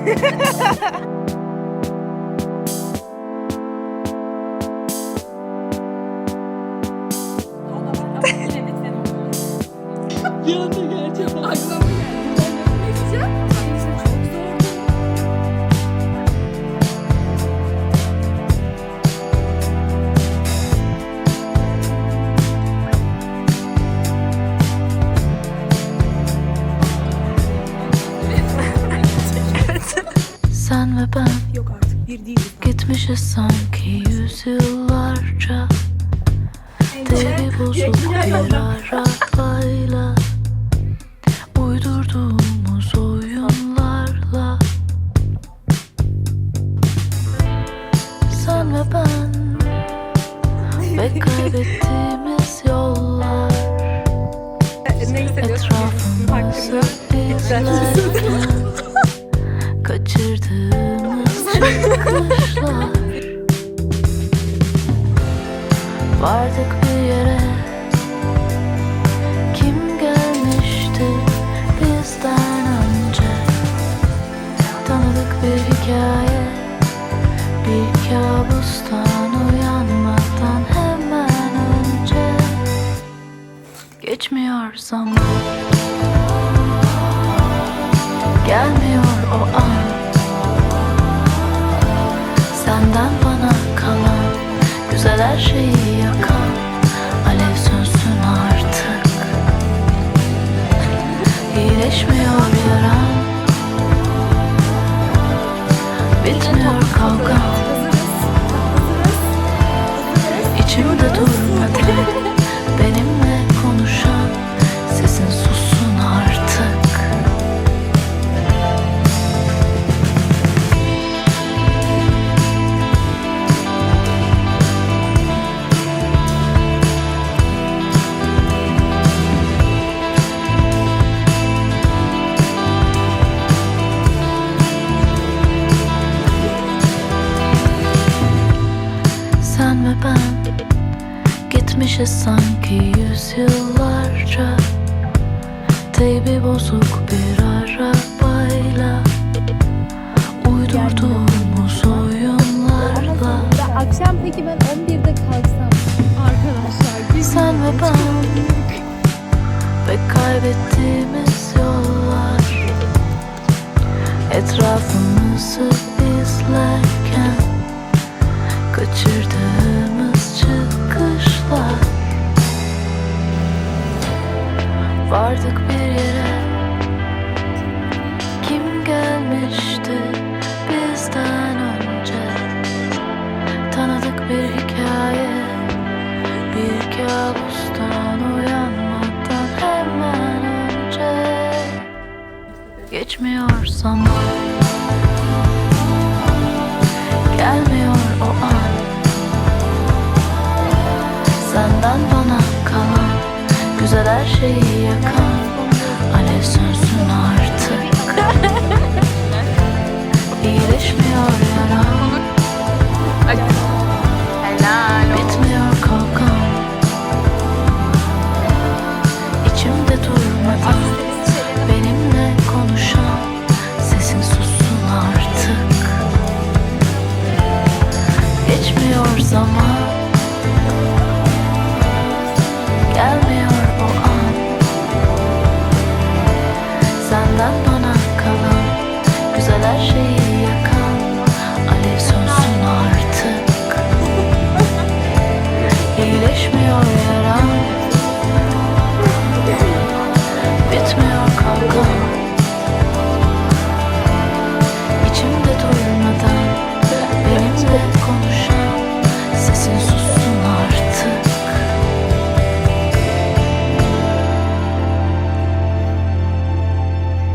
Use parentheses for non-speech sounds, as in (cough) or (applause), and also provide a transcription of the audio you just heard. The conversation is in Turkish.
Anda gerçekten. Ve ben. Yok artık bir değil. gitmişiz sanki yüzyıllarca. Deli bozuk bir arabayla Uydurduğumuz oyunlarla. Sen ve ben Ve (laughs) kaybettiğimiz yollar. Hissediyorsun? Etrafımızı izlerken Vardık bir yere. Kim gelmişti bizden önce? Tanıdık bir hikaye Bir kabustan uyanmadan hemen önce. Geçmiyor zaman. Gelmiyor o an. Senden bana Güzel her şeyi yakan Alev sönsün artık. İyileşmiyor yaran Bitmiyor kavgam İçimde Benimle Sen ve ben Gitmişiz sanki yüzyıllarca. Teybi bozuk bir arabayla Uydurduğumuz oyunlarla. Akşam peki ben 11'de kalksam Arkadaşlar? Sen ve ben Ve kaybettiğimiz yollar. Etrafımızı izlerken Kaçırdığımız çıkışlar. Vardık bir yere. Kim gelmişti bizden önce? Tanıdık bir hikaye. Bir kabustan uyanmadan hemen önce. Geçmiyor zaman. Gelmiyor Güzel her şeyi